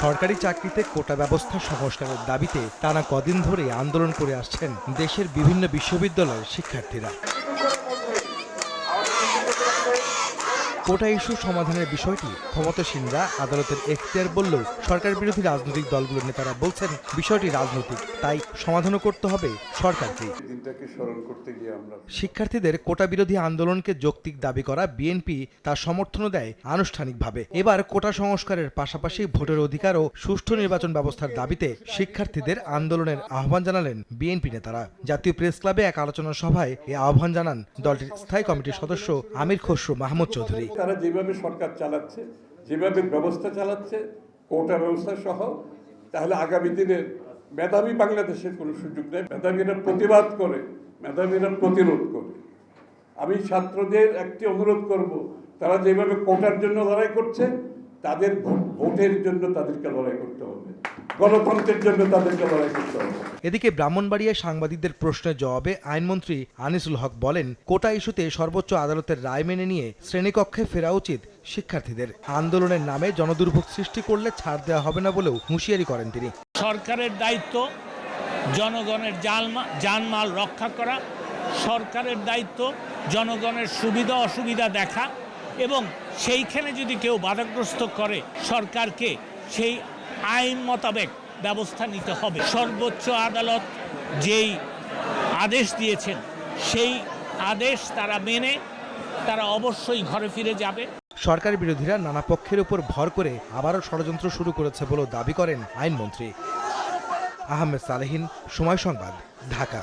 সরকারি চাকরিতে কোটা ব্যবস্থা সংস্কারের দাবিতে টানা কদিন ধরে আন্দোলন করে আসছেন দেশের বিভিন্ন বিশ্ববিদ্যালয়ের শিক্ষার্থীরা। কোটা ইস্যু সমাধানের বিষয়টি ক্ষমতাসীনরা আদালতের এখতিয়ার বললেও সরকার বিরোধী রাজনৈতিক দলগুলোর নেতারা বলছেন বিষয়টি রাজনৈতিক তাই সমাধানও করতে হবে সরকারকে। শিক্ষার্থীদের কোটা বিরোধী আন্দোলনকে যৌক্তিক দাবি করা বিএনপি তার সমর্থনও দেয় আনুষ্ঠানিকভাবে। এবার কোটা সংস্কারের পাশাপাশি ভোটের অধিকার ও সুষ্ঠু নির্বাচন ব্যবস্থার দাবিতে শিক্ষার্থীদের আন্দোলনের আহ্বান জানালেন বিএনপি নেতারা। জাতীয় প্রেস ক্লাবে এক আলোচনা সভায় এ আহ্বান জানান দলটির স্থায়ী কমিটির সদস্য আমির খসরু মাহমুদ চৌধুরী। তারা যেভাবে সরকার চালাচ্ছে, যেভাবে ব্যবস্থা চালাচ্ছে, কোটা ব্যবস্থা সহ, তাহলে আগামী দিনের মেধাবী বাংলাদেশের কোনো সুযোগ নেই। মেধাবীরা প্রতিবাদ করে, মেধাবীরা প্রতিরোধ করে। আমি ছাত্রদের একটি অনুরোধ করব, তারা যেভাবে কোটার জন্য লড়াই করছে, তাদের ভোটের জন্য তাদেরকে লড়াই করতে হবে। গণতন্ত্রের জন্য তাদেরকে লড়াই করতে হবে। এদিকে ব্রাহ্মণবাড়িয়ায় সাংবাদিকদের প্রশ্নের জবাবে আইনমন্ত্রী আনিসুল হক বলেন, কোটা ইস্যুতে সর্বোচ্চ আদালতের রায় মেনে নিয়ে শ্রেণীকক্ষে ফেরা উচিত শিক্ষার্থীদের। আন্দোলনের নামে জনদুর্ভোগ সৃষ্টি করলে ছাড় দেওয়া হবে না বলেও হুঁশিয়ারি করেন তিনি। সরকারের দায়িত্ব, জনগণের জানমাল রক্ষা করা, সরকারের দায়িত্ব, জনগণের সুবিধা অসুবিধা দেখা এবং সেইখানে যদি কেউ বাধাগ্রস্ত করে সরকারকে, সেই আইন মোতাবেক ব্যবস্থা নিতে হবে। সর্বোচ্চ আদালত যেই আদেশ দিয়েছেন, সেই আদেশ তারা মেনে, তারা অবশ্যই ঘরে ফিরে যাবে। সরকার বিরোধীরা নানা পক্ষের উপর ভর করে আবারও ষড়যন্ত্র শুরু করেছে বলেও দাবি করেন আইনমন্ত্রী। আহমেদ সালেহীন, সময় সংবাদ, ঢাকা।